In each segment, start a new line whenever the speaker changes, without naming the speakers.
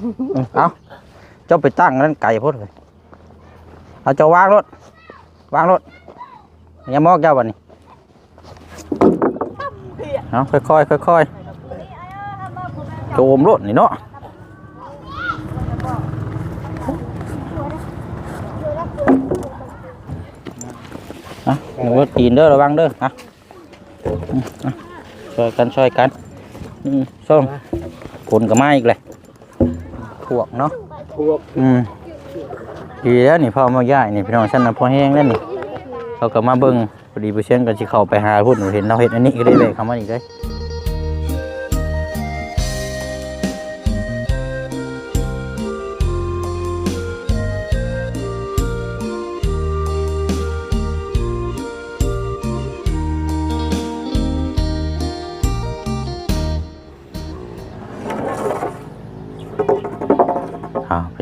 อืมเอาเจ้าไปตั้งนั่นไก่พุ่นเลยเอาเจ้าวางรถวางรถอย่ามอกเจ้าบันนี้เอาค่อยๆค่อยๆโจมรถนี่เนาะอะหนูตีนเด้อระวังเด้ออะอืมอะช่วยกันช่วยกันอืมส้มผลกับไม้อีกเลย พวกเนาะ
พวก
อืมดีแล้วนี่พ่อมาย่ายนี่พี่น้องฉันน่ะพอแห้งแล้วนี่เขาก็มาเบิ่งพอดีผู้เชี่ยงกันสิเข้าไปหาพุ่นเห็นเราเห็นอันนี้ก็ได้เลยคำว่าอีกเล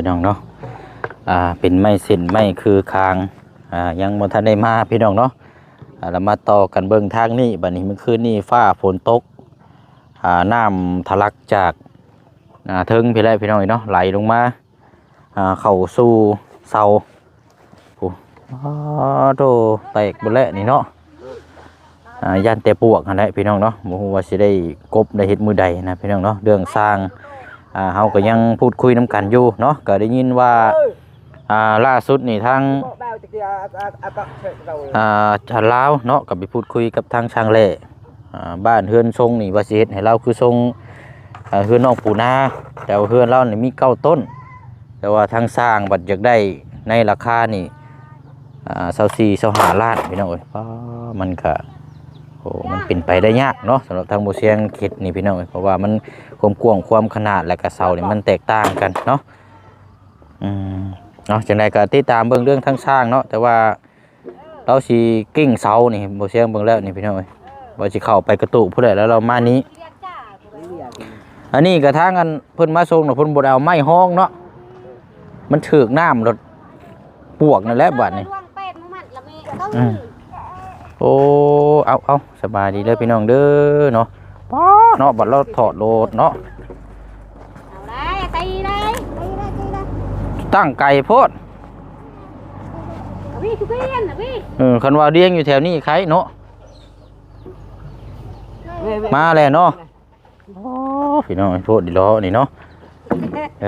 น้องเนาะอ่าเป็นไม้เส้นไม้คือคางอ่ายังบ่ทันได้มาพี่น้องเนาะอ่าเรามาต่อกันเบิ่งทางนี้บัดนี้เมื่อคืนนี้ฟ้าฝนตกอ่าน้ำทะลักจากอ่าเทิงพี่แรกพี่น้องเนาะไหลลงมาอ่าเข้าสู่เสาโอ้อ้าวโตแตกบ่แล้วนี่เนาะอ่าย่านแต่ปวกนั่นแหละพี่น้องเนาะบ่ฮู้ว่าสิได้กบได้เฮ็ดมือใดนะพี่น้องเนาะเรื่องสร้าง อ่าเฮาก็ยังพูดคุยน้ำกันอยู่เนาะก็ได้ยินว่าอ่าล่าสุดนี่ทางอ่าชาวลาวเนาะก็ไปพูดคุยกับทางช่างเล่อ่าบ้านเฮือนทรงนี่ว่าสิเฮ็ดให้เราคือทรงอ่าเฮือนน้องปูนาแต่ว่าเฮือนเรานี่มีเก้าต้น แต่ว่าทางสร้างบัดอยากได้ในราคานี่อ่า24 25ล้านพี่น้องเอ้ยป้ามันก็ อ้มันเป็นไปได้ยากเนาะสำหรับทางบ่เสียงเขตนี่พี่น้องเอ้ยเพราะว่ามันความกว้างความขนาดและกระเสาเนี่ยมันแตกต่างกันเนาะอืมเนาะจังใดก็ติดตามเบิ่งเรื่องทั้งสร้างเนาะแต่ว่าเราสิกิ้งเสานี่บ่เสียงเบิ่งแล้วนี่พี่น้องเอ้ยว่าสิเข้าไปกระตุกผู้ใดแล้วเรามานี้ อันนี้กระทั่งกันเพิ่นมาส่งน่ะเพิ่นบ่ได้เอาไม้ห้องเนาะมันถึกน้ำรถปวกนั่นแหละบัดนี้
ล่
อืม โอ้เอาเอาสบายดีเด้อพี่น้องเด้อเนาะป๊าเนาะบัดเราถอดโลดเนาะ
เอาเลยตีเลยตีเลยตีเลย
ตั้งไก่โพด
เอาพี่ทุกเพียนเอาพี่
เออคันว่าเลี้ยงอยู่แถวนี้ใครเนาะมาแล้วเนาะโอ้พี่น้องโพดดิล้อนี่เนาะเอ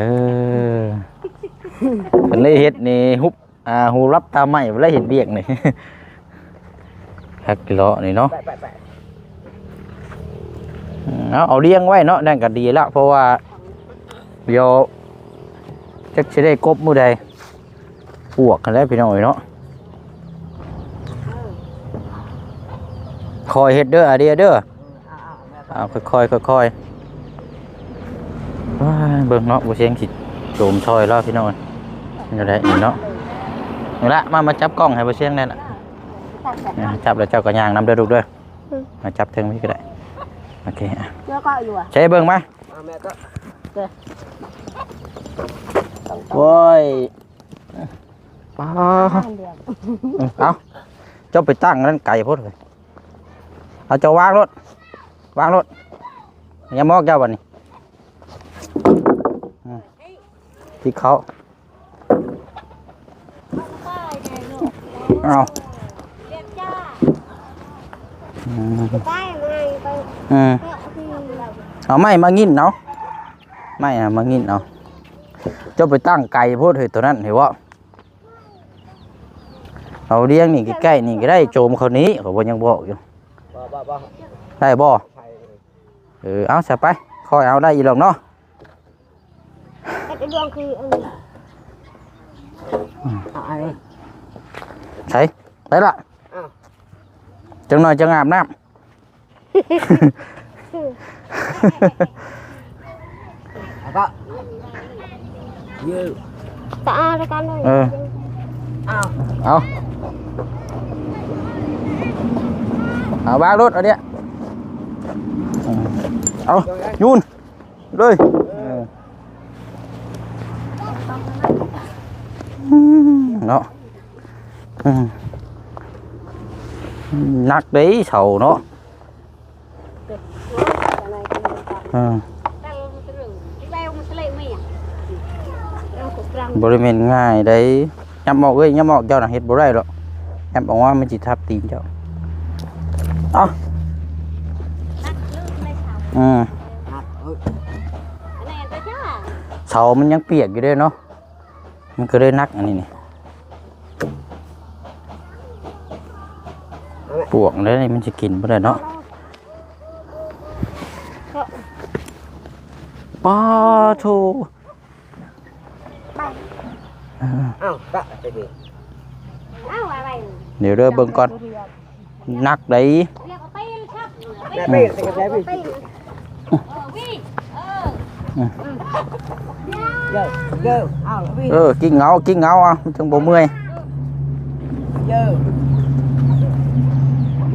อเพิ่นเลยเฮ็ดนี่ฮุบอ่าฮูรับตาไม้เพิ่นเลยเฮ็ดเบียกนี่ ฮักดิล้อนี่เนาะ
bẹ bẹ bẹ
อืมเอาเอาเลี้ยงไว้เนาะนั่นก็ดีละเพราะว่าเดี๋ยวจักสิได้กบมื้อใดปวกกันแล้วพี่น้องเอ้ยเนาะคอยเฮ็ดเด้ออะเดียเด้อเอาค่อยๆค่อยๆว้ายเบิ่งเนาะบ่เสียงสิโจมซอยแล้วพี่น้องนี่แหละนี่เนาะนี่ละมามาจับกล้องให้บ่เสียงแน่น่ะ อ่าจับแล้วเจ้าก็ย่างนํเด้อลูกเด้อมาจับเทิงพี่ก็ได้โอเคอะ
เจ้าก็อยู่อะ
ใช้เบิ่งมา
à mẹ có
โว้ยป้าเอาเจ้าไปตั้งนั่นไก่พุ่นเลยเอาเจ้าวางรถวางรถอย่ามอกเจ้าบัดนี้อืมที่เขาเอา
เรียกจ้า
อืม
ใต้ไงไป
อืม
เพื่อที่เรา
เอาไม้มางินเนาะไม้นะมางินเอาเจ้าไปตั้งไก่พูดเฮ้ยตัวนั้นเห็นว่าเอาเลี้ยงนี่ใกล้ๆนี่ก็ได้โจมเขานี้เขาบอกยังบอกอยู่
bà bà bà
ได้บ่
thầy
เออเอาใส่ไปคอยเอาได้อีหรอกเนาะ
ไอ้ดวงคือเออ
à ai ơi
ใส่ไปละ
อ้าว
จังหน่อยจะอาบน้
à có dư
ตาอะไรกันเลยำ
เออ
ao
เอาเอาวางรถเอาเนี้ยอืมเอายูนเลยเออเนาะอืม นัก đấy sầu nó
อะไรกันเลย
ừ.
แต่มันเนเรื่องที่แววมันทะ
บริเวณง่ายได้ยับออกเอ้ยยับออกเจ้าหน่ะเฮ็ดบ่ได้หรอกยับออกว่ามันสิทับตีนเจ้าเอาอืม
เอ้ย
อันนี้ไปจ้า
เสามันยังเปียกอยู่ด้วยเนาะมันก็เลยนักอันนี้นี่ ปวกแล้วนี่มันสิกินบ่ได้เนาะป้าโธ
เอ้าก็ไปดิ
เอ้าอะไร
เดี๋ยวเด้อเบิ่งก่อนนักได้
เรียกว่าตีนครับ
แม่ไปสิแม่ไป
ตีนเออวิ่งเออ
เยอะเยอะเอ้าวิ่ง
เออ กิ้งเหงา กิ้งเหงาอะมันถึงบ่เมื่อย
เยอะ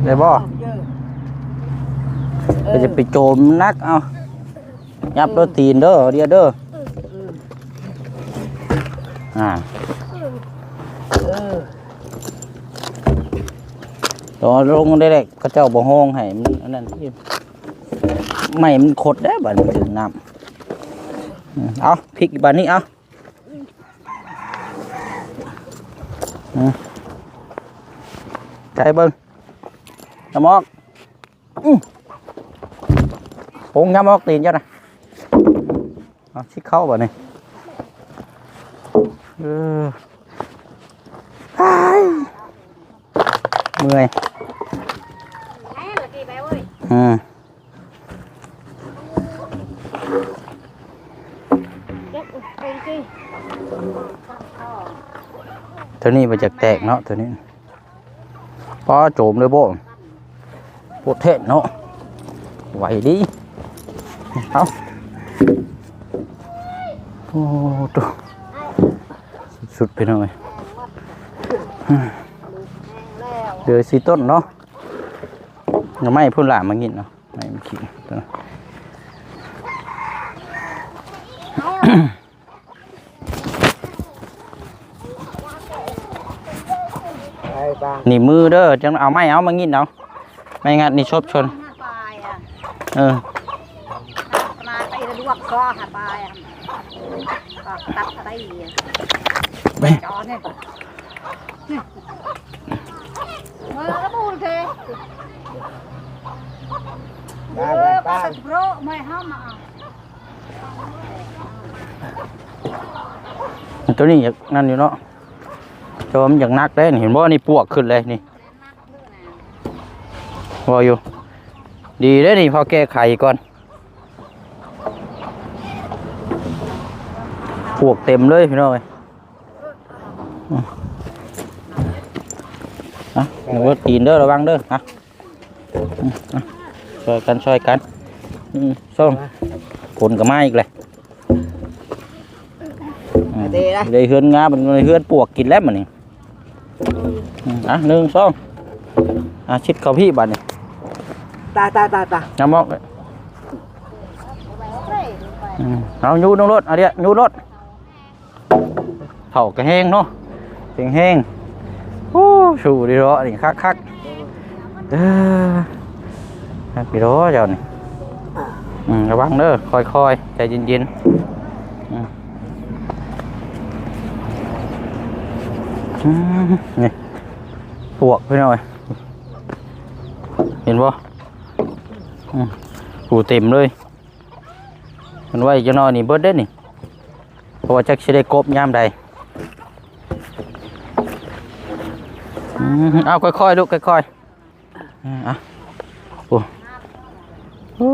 ได้บ่
เยอะ
ก็จะไปโจมนักเอายับเด้อตีนเด้อเดียวเด้ออ่า
เออ
ตอนลงได้แหละเขาเจ้าบ่ห้องให้มันนนั้นที่ไม่มันขดได้บัดมันถึงน้ำเอาพริกบัดนี้เอาอืมใจเบิ่ง น้ำมอกอื้อผงยำมอกตีนเจ้านะเอาชิเข้าบ่เนี่เอออ้ายเมื่อย
อ้เหรอตีไปเว้ย
อืม
เด็กไปสิ
ตัวนี้มันจะแตกเนาะตัวนี้ป้าโจมเลยบ่ ปวดเทศเนาะไหวดิเอาโอ้ตัวสุดไปหน่อยเดือสีต้นเนาะยังไม่พุ่นหลามมากินเนาะไม่มากินตัวนี่มือเด้อจังเอาไม้เอามากินเอาะ ไม่งั้นนี่ชบชน
หาปลายอะ
เออ
ปลายไปแล้วลวกคอหาปลายอะตัดอะไรอะ
ไป
จอเนี่ยเมื่อแล้วบูนเท
บ้า
เอ
บ้า
อ
บ้า
ปลาโปรไม่ห้ามอะ
ตัวนี้อยากนั่นอยู่เนาะโจมอยากนักได้นี่เห็นบ่นี่ปวกขึ้นเลยนี่ ว่าอยู่ ดีได้อนี่พอแก้ไขก่อนปวกเต็มเลยพี่น้องเอ้ยอืมอะหนูว่าตีนเด้อระวังเด้ออะอืมอะช่วยกันช่วยกันอืมส้มผลกับไม้อีกเลยอืม
ดีนะ
ได้เฮือนงาเป็นเฮือนปวกกินแล้วมันนี่อืมอะหนึ่งสองอะชิดเข้าพี่บัดนี่
ตาตาตาตา
น้ำมอกเลยอืมเอายูนงรถอาเดี๋ยวยูรถเผากระแห้งเนาะเสียงแห้งโอ้ชูดีร้อนี่คักคักเออคักดีรอเจ้านี่อืมระวังเด้อค่อยๆใจเย็นๆนี่ปวกพี่น้อย เห็นบ่ หูเต็มเลยมันไว้จะนอนนี่เบิดได้นี่เพราะว่าจักสิได้กบยามใดอืมเอาค่อยๆลูกค่อยๆอะโอ้โอ้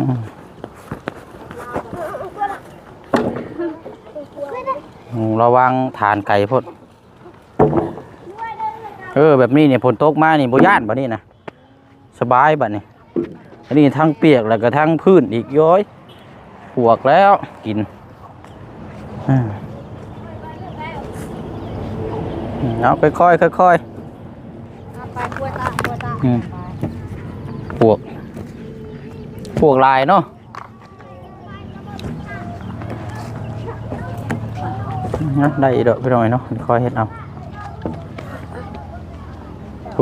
อืมอืมระวังฐานไก่พด เออแบบนี้เนี่ยฝนตกมานี่บ่ย่านบ่นี่นะสบายบัดนี่อันนี้ทั้งเปียกแล้วก็ทั้งพื้นอีกย้อยปวกแล้วกินอืมเอาค่อยๆค่อย
ไปกล้วยตากล้วยตา
ๆอืมปวกปวกลายเนาะนะได้อีกดอกไปหน่อยเนาะค่อยเฮ็ดเอา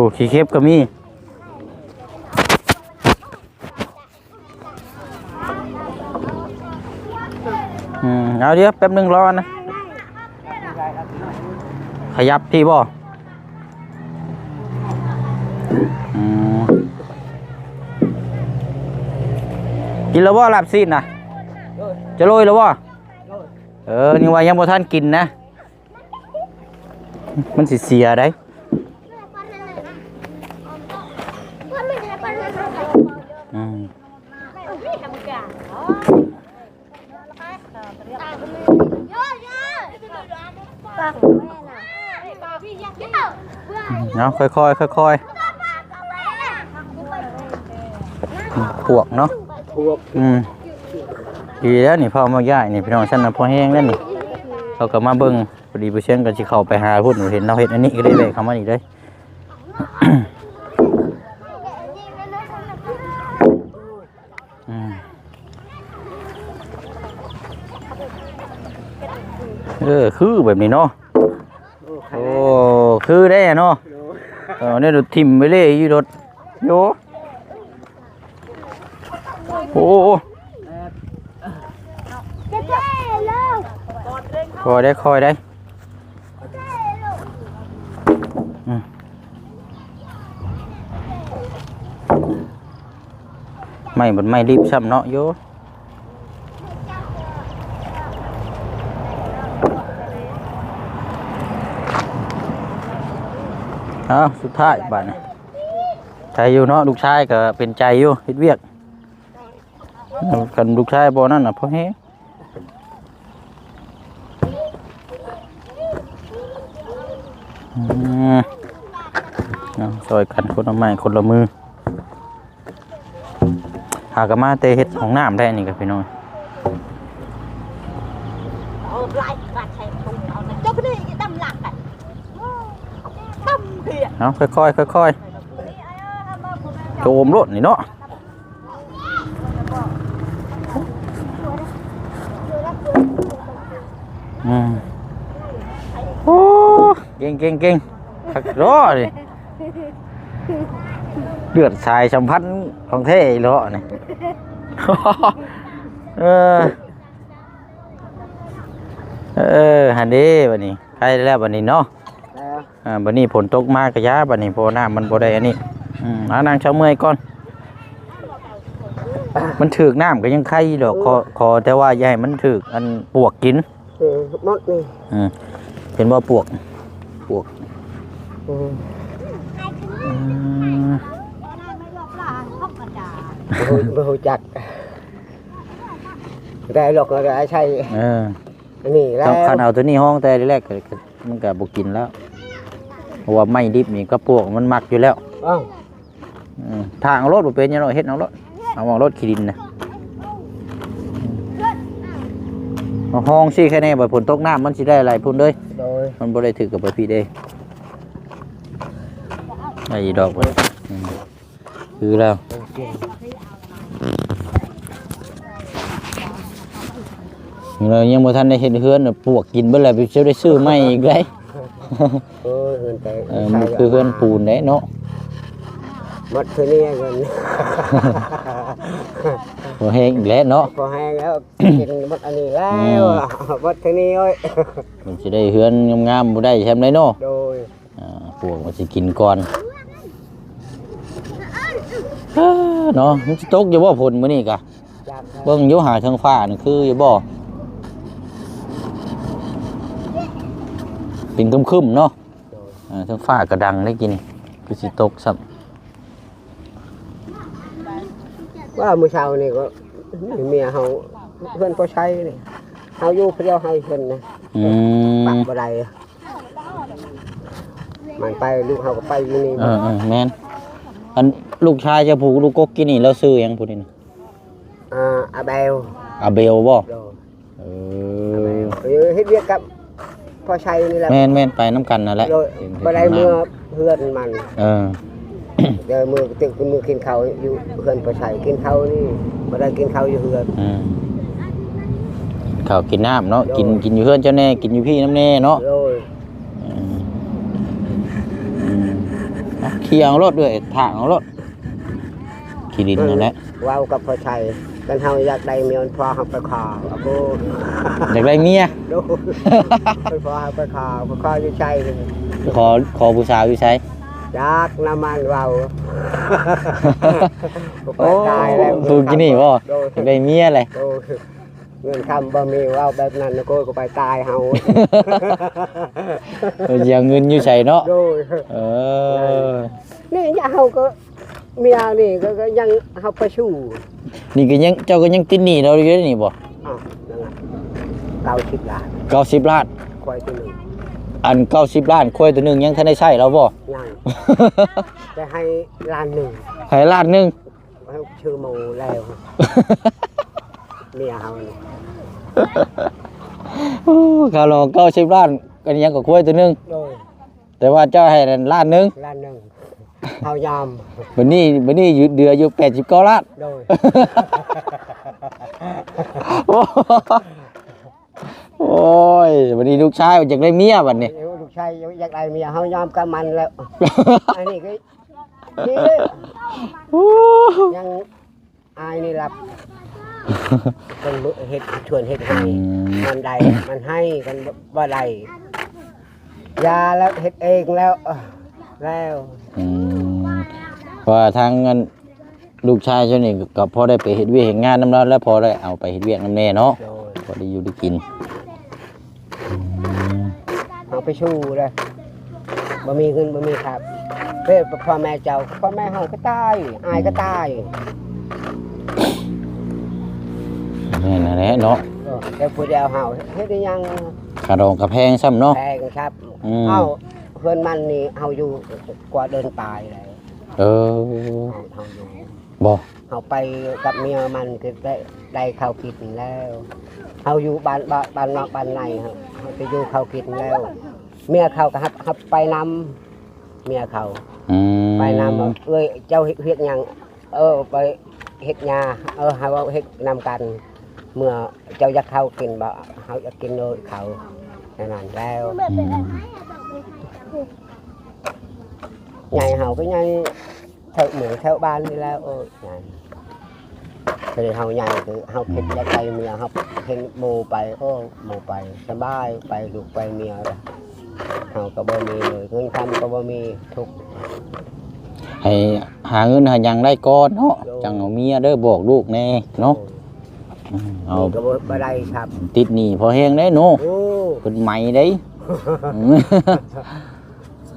โอ้ขี้เข็บก็มีอืมเอาเดี๋ยวแป๊บหนึงรอนะ ขยับที่บ่อืมกินแล้วบ่ลาบซีนนะจะโรยแล้วบ่เออ นี่ว่ายังบ่ทันกินนะ มันสิเสียได้ เอาะค่อยๆค่อยๆพวกเนาะ
พวก
อืมดีแล้วนี่พ่อมาย่ายนี่พี่น้องฉันนะพ่อแห้งแล้วนี่เขาก็มาเบิ่งพอดีผู้เชี่ยงก็สิเข้าไปหาพุ่นเห็นเราเฮ็ดอันนี้ก็ได้เลยเข้ามาอีกเลยเออคือแบบนี้เนาะ คือได้อะเนาะเออเนี่ยรถทิ่มไปเลยอยู่รถโยโอ้โหคอยได้คอยได้อืมไม่มันไม่รีบซ้ำเนาะโย เอาสุดท้ายบ้านนี้ใจอยู่เนาะลูกชายก็เป็นใจอยู่เฮ็ดเวียกกันลูกชายบ่นั่นน่ะพราะแฮงอืมเอาช่วยกันคนละไม้คนละมือหากมาเตะเฮ็ดของน้ำได้นี่กับพี่น้อง
เอาไล่กัดใส่ตุ้งเอาแต่เจ้าก็ได้ดำหลักกันดำ เอา
ค่อยๆค่อยๆโจมรถนี่เนาะอืมโอ้เก่งเก่งเก่งขักรอดิเลือดสายสัมพันธ์ของเท่อีหล้อนี่เออ เออฮันดีบันนี้ใกล้แล้วบันนี้เนาะ อ่าบันนี้ฝนตกมากกระยาบันนี้เพอน้ำมันบ่ได้อันนี้อืมเอานางเช้าเมื่อยก่อน มันถึกน้ำก็ยังไข่ดอกขอขอแต่ว่าอย่าให้มันถึกอันปวกกิน
เออหมดนี่
อืมเห็นว่าปวกปวก
อืม
อืม
บ่ฮู้บ่ฮู้จักได้หรอกก็ได้ใช่
เออ
อันนี้แล้ว
ต้องคันเอาตัวนี้ห้องแต่แรกก็ก็มันก็บ่กินแล้ว เพราะว่าไม่ดิบนี่ก็ปวกมันมักอยู่แล้ว
เอ้า
อืมทางเอารถบ่เป็นยังไงเฮ็ดเอารถเอาเอารถขี้ดินนะเอาห้องสิแค่นี้บ่ฝนตกน้ำมันสิได้อะไรพุ่นเด้ย
โดย
มันบ่ได้ถึกกับไปพี่เด้ไอ้ดอกเว้ยอืมคือแล้ว
โอเค
เรายังบ่ทันได้เฮ็ดเฮือนน่ะปวกกินเบิดแล้วไปเสียได้ซื้อใหม่อีกได้
โอ้ย เงินแต่
เออมันคือเฮือนปูนเด้เนาะ
หมดคือนี่เงิน
บ่แฮงอีกแล้วเนาะ
พอแห้งแล้วกินหมดอันนี้แล้วหมดคือนี่โอ้ย
มันสิได้เฮือนงามๆบ่ได้แชมป์ได้เนาะ
โดย
อ่าปวกมันสิกินก่อนอ้าเนาะมันสิตกอยู่บ่ฝนมื้อนี้กะ
จัก
เบิ่งอยู่หาทางฟ้านี่คืออยู่บ่เป็นครึมๆเนาะ
โดย
อ่า ทางฟ้าก็ดังได้กินคือสิตกซ้ำ
ว่ามื้อเช้านี่ก็เมียเฮาเพิ่นก็ใช้นี่เฮาอยู่เพียวให้เพิ่นนะ
อืม
ปักบ่ได้มันไปลูกเฮาก็ไปอยู่นี่
เออเออแม่นอันลูกชายจะผูกลูกกกกินนี่แล้วซื้อหยังผู้นี้น่ะ
อ่าอาเบล
อาเบลบ่
โดย
เอ
อาเบ
อ
ลเออเฮ็ดเวียกกับ พ่อชัยนี่แหละ
แม่นแม่นไปน้ำกันนั่นแหละ
โดยบ่ได้มือเพื่อนมัน
เออ
เดี๋ยวมือตึกมือกินข้าวอยู่เพื่อนพ่อชัยกินข้าวนี่บ่ได้กินข้าวอยู่เพื่อน
อืมข้าวกินน้ำเนาะกินกินอยู่เพื่อนเจ้าแน่กินอยู่พี่น้ำแน่เนาะ
โดย
อืมอืมเอาขี่เอารถด้วยถางเอารถขี่ดินนั่นแหละ
เว้ากับพ่อชัย กันเฮาอยากได้เมียนพอเฮาไปขอเอาโบ
อยากได้เมีย
ดูไปพอเฮาไปขอไปขออยู่ใจเลย
ขอขอผู้สาวอยู่ใช้
อยากน้ำมันเบาไป
โอ้
ตายแล้ว
ถูกกินนี่บ่
โด
อยากได้เมียเลย
โดเงินคำบ่มีเว่าแบบนั้นนะโก้ก็ไปตายเฮา
เออสิเอาเงินอยู่ใช้เนาะ
โดย
เออ
นี่อย่าเฮาก็ เมียนี่ก็ก็ยังเฮาไปชู้
นี่ก็ยังเจ้าก็ยังติดหนี้เราอยู่เด้อนี่บ่
อ้าวนั่นล่ะเก้าสิบล้าน
90ล้าน
ควายตัวหนึ่ง
อัน 90ล้านควายตัวหนึงยังทันได้ใช้แล้วบ่
ยังจะให้ล้านหนึ่ง
ให้ล้านหนึง
ให้ชื่อโมแล้วเมียเฮานี่
โอ้ค่ารอ90ล้านกันยังก็ควายตัวหนึง
โดย
แต่ว่าเจ้าให้นั่นล้านหนึง
ล้านหนึ่ง เฮายอม
บัดนี้บัดนี้อยู่เดืออยู่89ล้าน
โดย
โอ้ยวันนี้ลูกชายอยากได้เมียบัดนี้
เดี๋ยวลูกชายอยากได้เมียเฮายอมกับมันแล้วอันนี้ก็นี่เลยยังอายนี่รับเป็นมือเฮ็ดชวนเฮ็ดให้มันได้มันให้กันบ่ได้ยาแล้วเฮ็ดเองแล้วเอ้อแล้ว
อืมเพราะ ว่าทางเงินลูกชายเจ้านี่ก็พอได้ไปเฮ็ดเวียกเฮ็ดงานนำเราแล้วพอได้เอาไปเฮ็ดเวียกนำแน่เนาะ
โดย
พอได้อยู่ได้กินอืม
เอาไปชูเลยบ่มีเงินบ่มีครับเพื่อพ่อแม่เจ้าพ่อแม่เฮาก็ตายอายก็ตาย
แม่นนั่นแหละเนาะ
เออแต่ผู้เดียวเฮาเฮ็ดได้ยัง
กระดองกระแพงซ้ำเนาะ
แพงครับ
อืม
เอ้าเพื่อนมันนี่เฮาอยู่กว่าเดินตายเลย
เออ
เฮาเฮาอยู่
บ่
เฮาไปกับเมียมันก็ได้ได้ข้าวกินแล้วเฮาอยู่บ้านบ้านบ้านนอกบ้านในเฮาเฮาไปอยู่ข้าวกินแล้ว เมียเขาก็ฮับฮับไปนำเมียเขา
อืม
ไปนำว่าเอ้ยเจ้าเฮ็ดเฮ็ดหยังเออไปเฮ็ดหญ้าเออหาว่าเฮ็ดนำกัน เมื่อเจ้าอยากเข้ากินบ่เฮาอยากกินโดยเขาแค่นั้นแล้ว
อืม
ใหญ่เฮาก็ใหญ่แถวเหมืองแถวบ้านนี่แล้วเออใหญ่คือเฮาใหญ่คือเฮาคิดอยากไปเมียเฮาเห็นหมู่ไปโอ้หมู่ไปสบายไปลูกไปเมียแล้วเฮาก็บ่มีเลยเงินคำก็บ่มีทุกข์
ให้หาเงินหาหยังได้ก่อนเนาะจังเอาเมียเด้อบอกลูกแน่เนาะอืมเอา
นี่ก็บ่บ่ได้ครับ
ติดหนี้พอแห้งได้เนาะ
โอ้
เป็นใหม่ได้อืม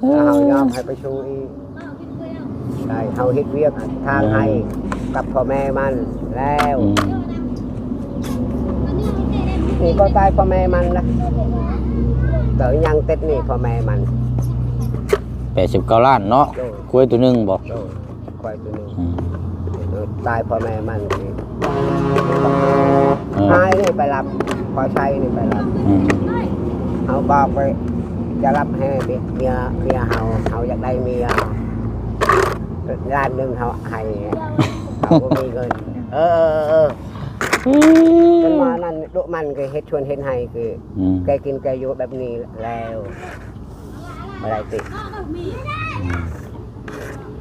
ถ้าเฮายอมให้ไปชูอีกได้เฮาเฮ็ดเวียกทางให้กับพ่อแม่มันแล้ว
อืม
นี่ก็ตายพ่อแม่มันนะเกิดยังติดนี่พ่อแม่มัน
แปดสิบเก้าล้านเนาะ
โดย
กล้วยตัวหนึงบอก
โดยควายตัวหนึง
อืม
เออตายพ่อแม่มันนี่
เออ
หายนี่ไปรับพอใช้นี่ไปรับ
อืม
เอาบอกไป จะรับให้เมียเมียเฮาเฮาอยากได้เมียร้านหนึงเฮาให้เขาก็มีเงินเออเออเออจนมานั่นดุมันก็เฮ็ดชวนเฮ็ดให้คือ
อืม
แกกินแกอยู่แบบนี้แล้วไม่ได้ติด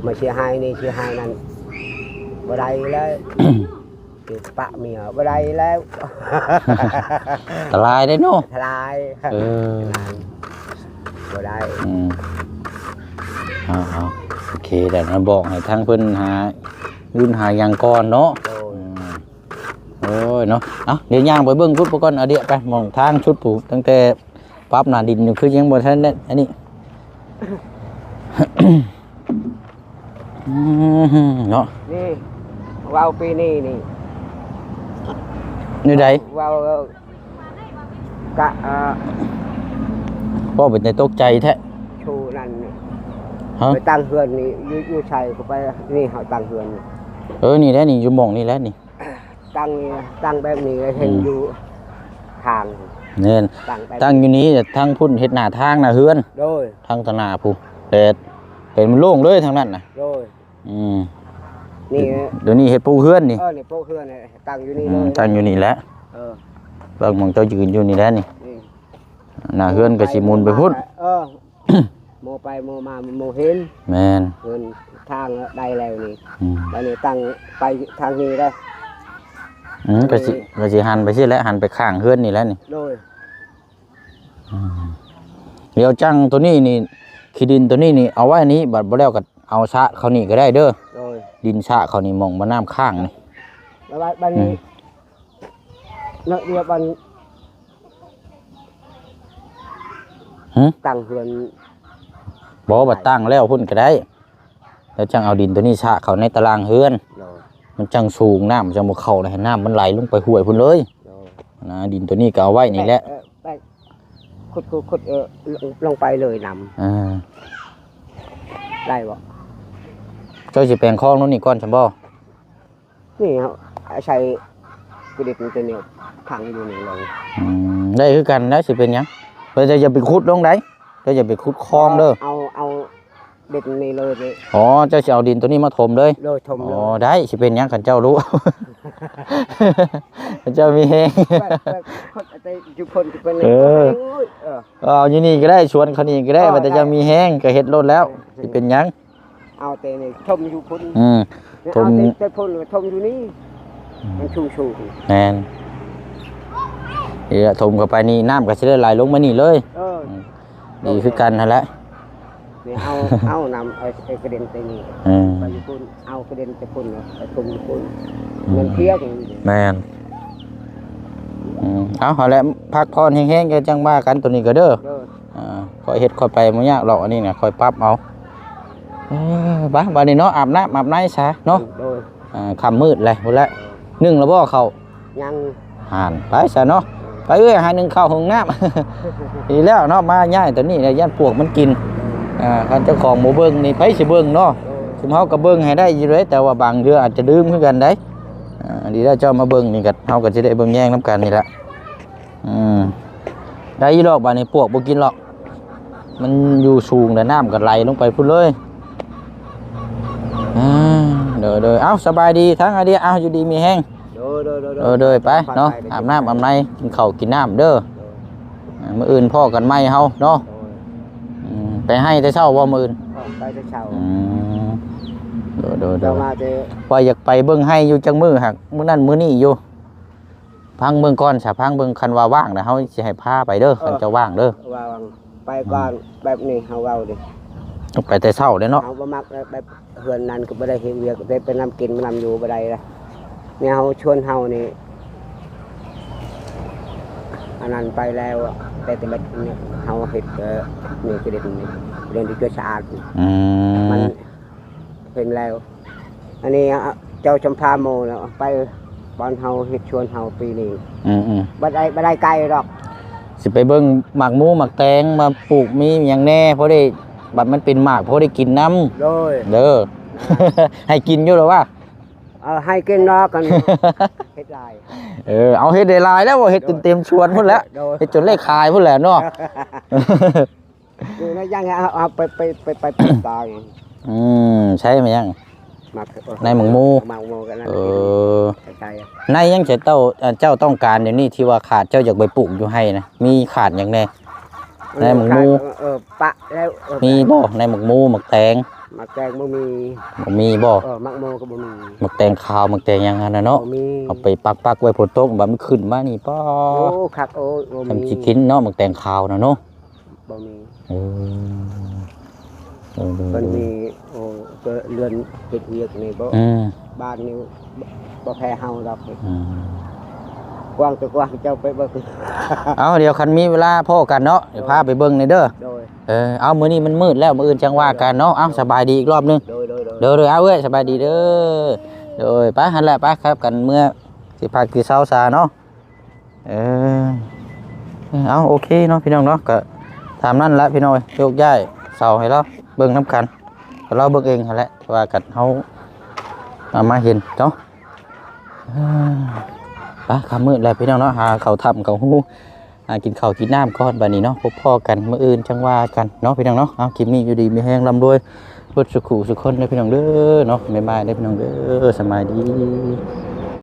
มาเชียร์ไฮนี่เชียร์ไฮนั่นบ่ได้แล้วคือปะเมียบ่ได้แล้ว
ตรายได้เนาะ
ทลาย
เออ
บ่ได้
อืมเอาเอาโอเคแต่นะบอกให้ทางเพิ่นหารุ่นหาหยังก่อนเนาะ
โด
อื
ย
มโอ้ยเนาะเอาเดี๋ยวย่างไปเบิ่งพุทธก่อนเอาเดี๋ยวไปมองทางชุดผูกตั้งแต่ปรั๊บหน้าดินอยู่คือยังบ่ทันได้อันนี้ อืมเนาะ
นี่ว่าวปีนี้นี่
นี่ใด
ว่าวกะเอ่อ
พ่อเป็นใจตกใจแท้
ชูนั่นนี่
ฮะ
ไปตั้งเฮือนนี่อยู่อยู่ชัยก็ไปนี่เฮาตั้งเฮือนนี่
เออนี่แหละนี่อยู่หมองนี่แหละนี่
ตั้งนี่ตั้งแบบนี้เห็น
อืม
อยู่ทาง
เน่น
ตั้งแบบ
ตั้งอยู่นี้แต่ทางพุ่นเฮ็ดหน้าทางน่ะเฮือน
โดย
ทางตะหนาผู้แต่เป็นมันโล่งเลยทางนั้นน่ะ
โดย
อืม
นี่
เดี๋ยวนี้เฮ็ดปูเฮือนนี่
เออนี่โป๊ะเฮือนนี่ตั้งอยู่นี่
อื
เล
ม
ย
ตั้งอยู่นี่แหละ
เออ
เบิ่งหมองเจ้ายืนอยู่นี่แหละนี่
นี่
หน้าเฮือนก็สิหมุนไปพุ่น
เออโมไปโมมาโมเห็น
แม่น
เงินทางได้แล้วนี่
อืม
แล้วนี่ตั้งไปทางนี้ได้
อืมก็สิก็สิหันไปสิแหล้วหันไปข้างเฮือนนี่แหล้วนี่
โดย
เดี๋ยวจังตัวนี้นี่ขี้ดินตัวนี้นี่เอาไว้นี้บัดบ่แล้วก็เอาชะเขานี่ก็ได้เด้อ
โดย
ดินชะเขานี่หมองมาน้ำข้างนี่
แล้วบัดบัด
อื
นี้
ม
เนาะเดียวบัน
หึ
ตั้งเฮือน
บ่บัดตั้งแล้วพุ่นก็ได้ แล้วจังเอาดินตัวนี้ชะเขาในตารางเฮือน
โดย
มันจังสูงน้ำมันจังบ่เข้าเลยให้น้ำมันไหลลงไปห้วยพุ่นเลย
โดย
นะดินตัวนี้ก็เอาไว้นี่แหละ
เออไปขุดขุดขุดเออลงลงไปเลยน
อ่าำ
ได้บ่
เจ้าสิแปลงคลองนู้นนี่ก่อนจังบ่
นี่เขาใช้กระเด็กมันตัวเนี้ยพังอยู่นี่ลง
อืมได้คือกันแล้วสิเป็นหยัง เราจะอย่าไปขุดลงได้เราอย่าไปขุดคลองเด้อ
เอาเอาเด็ดนี่เลยเลย
อ๋อเจ้าสิเอาดินตัวนี้มาถมเลย
โดยทม
อ๋
เล
อยได้สิเป็นหยังกันเจ้ารู้เจ้ามีแฮง
แบบแบบคนแต่จุคนจะเป็น
เออ
เออ
เอาอยู่นี่ก็ได้ชวนเขานี่ก็ได้ว่าแต่เจะมีแฮงก็เฮ็ดรถแล้วสิเป็นหยัง
เอาแต่นี่ทมอยู่พุ่น
อืมทม
เอาแต่แต่พุ่นทมอยู่นี่มันชูชู
แม่น เดี๋ยวถมเข้าไปนี่น้ำก็สิได้ไหลลงมานี่เลย
เออ
ดีคือกันนั่นแหละ
นี่เอาเอานำไอ้ไอ้กระเด็นไปนี่
อืม
ไปอยู่พุ่นเอากระเด็นไปพุ่นไปทมอยู่พุ่นเงินเที่ยวอย่างนี้
แม่นอืมเอาเอาแล้วพักผ่อนแห้งๆก็จังว่ากันตัวนี้ก็เด้อ
เด้อ
อ่าคอยเฮ็ดคอยไปมันยากหรอกอันนี้เนี่ยคอยปรับเอาเออบ้าบานี้เนาะอาบน้ำอาบน้ำซะเนาะ
โดย
อ่าค่ำมืดเลยหมดแล้วนึ่งแล้วบ่เขา
ยัง
ห่านไปซะเนาะ ไปเอ้ยหาหนึ่งข้าวหงน้ำดีแล้วเนาะมาย่ายตัวนี้เนี่ยย่านปวกมันกินอ่าคันเจ้าของหมูเบิ้งนี่ไปสิเบิ้งเนาะคุมเฮาก็เบิ้งให้ได้อยู่เลยแต่ว่าบางเทื่ออาจจะดื่มคือกันได้อ่าดีแล้วเจ้ามาเบิ้งนี่ก็เฮาก็สิได้เบิ้งแย่งน้ำกันนี่แหละอืมได้อีหรอกบาดนี้ปวกบ่กินหรอกมันอยู่สูงแต่น้ำก็ไหลลงไปพุ่นเลยอ่าเด้อเด้อเอาสบายดีทั้งไอเดียเอาอยู่ดีมีแห้ง
โดยโดยโดย
เออเด้อไปเนาะอาบน้ำอาบในกินข้าวกินน้ำเด้ออ่ามื้ออื่นพ่อกันไม่เฮาเนาะอืมไปให้แต่เช้าว่ามื้ออื่น
ไปจะเช่า
อืมเด้อเด้อ
เรา
เด้อ
มาจะ
ว่าอยากไปเบิ่งให้อยู่จังมื้อหักมื้อนั้นมื้อนี้อยู่ พังเบิ่งก่อนสาพังเบิ่งคันว่าว่างนะเฮาสิให้พาไปเด้อคันจะว่างเด้อ
วางไปก่อนแบบนี้เขาเอาดิ
ต้องไปแต่เช้าเด้อเนาะ
เขาบ่มักแบบเฮือนนั้นก็บ่ได้เฮ็ดเวียกได้ไปนำกินมานำอยู่บ่ได้ละ เนี่ยเขาชวนเฮานี่อันนั้นไปแล้วอะแต่แต่แบบเนี่ยเฮาเฮ็ดเอ่อนี่คือเด็ดนี่เรื่องที่ช่วยสะอาด
อื
มัน
ม
เห็นแล้ว อันนี้อะเจ้าจำพาโมแล้วไปบอนเฮาเฮ็ดชวนเฮาปีนี้
อืมอืม
บ่ได้บ่ได้ไกลหรอก
สิไปเบิ่งหมากหมูหมากแตงมาปลูกมีอย่างแน่เพราะได้บัดมันเป็นหมากเพราะได้กินน้
โดยำ
เด้อ ให้กินอยู่หรอวะ
เออให้กินเนอกกันเฮ็ดลาย
เออเอาเฮ็ดได้หลายแล้วบ่เฮ็ดจนเต็มชวนพุ่นแล้ว
โดย
เฮ็ดจนเลขขายพุ่นแล้วเนาะ
ดูนะยังเอาเอาไปไปไปไปไปตาย
อืมใช่ไหมยัง
มา
ในหมองมู
หมองมูกันนั่น
เออ
ใช่
ในยังจะเต้าเอ่อเจ้าต้องการเดี๋ยวนี้ที่ว่าขาดเจ้าอยากไปปลูกอยู่ให้นะมีขาดอย่างแน่ ในหมองมู
เออปะแล้วเออ
มีบ่ในหมกหมูหมกแตง
ห มักแตงบ่มี
บ่มีบ่
เออหมักโมก็บ่มี
หมกแตงขาวหมกแตงหยังหั่นน่ะเนาะ
บ่มี
เอาไปปักปักๆไว้ฝนตกบัดมันขึ้นมานี่ป้อ
โอ้คักโอ้บ่มี
ทำสิกินเนาะหมกแตงขาวน่ะเนาะ
บ่มี
เออเออ
มันมีโอ้ก็เรือนเฮ็ดเวียกนี่บ่
อืม
บ้านนี่บ่บ่แพ้เฮาดอก
อืม
กว้างตัวกว้างเจ้าไปเบิ่ง
เอาเดี๋ยวคันมีเวลาพ่อกันเนาะเดี๋ยวพาไปเบิ่งในอยเด้อ
โดย
เออเอามื้อนี้มันมืดแล้วมื้ออื่นจังว่ากันเนาะเอาสบายดีอีกรอบหนึง
โดยโดยโดย
เด้อเด้อเอาเว้ยสบายดีเด้อเด้อไปหันแหละไปครับกันเมื่อสิพักสิเช้าซาเนาะเออเอาโอเคเนาะพี่น้องเนาะก็ตามนั้นละพี่น้อยโยกย้ายเสาให้เราเบิ่งน้ำกันก็เราเบิ่งเองหั่นแหละแต่ว่ากัดเฮาเอามาเห็นเนาะ เออไปคำมืดแล้วพี่น้องเนาะหาเขาทำเขาหูหากินข้าวกินน้ำก้อนบานี้เนาะพบพ่อกันเมื่ออื่นจังว่ากันเนาะพี่น้องเนาะเอาคลิปนี้อยู่ดีมีแห้งลำรวยเพื่อสุขุสุขคนได้พี่น้องเด้อเนาะไม่บายได้พี่น้องเด้อสบายดี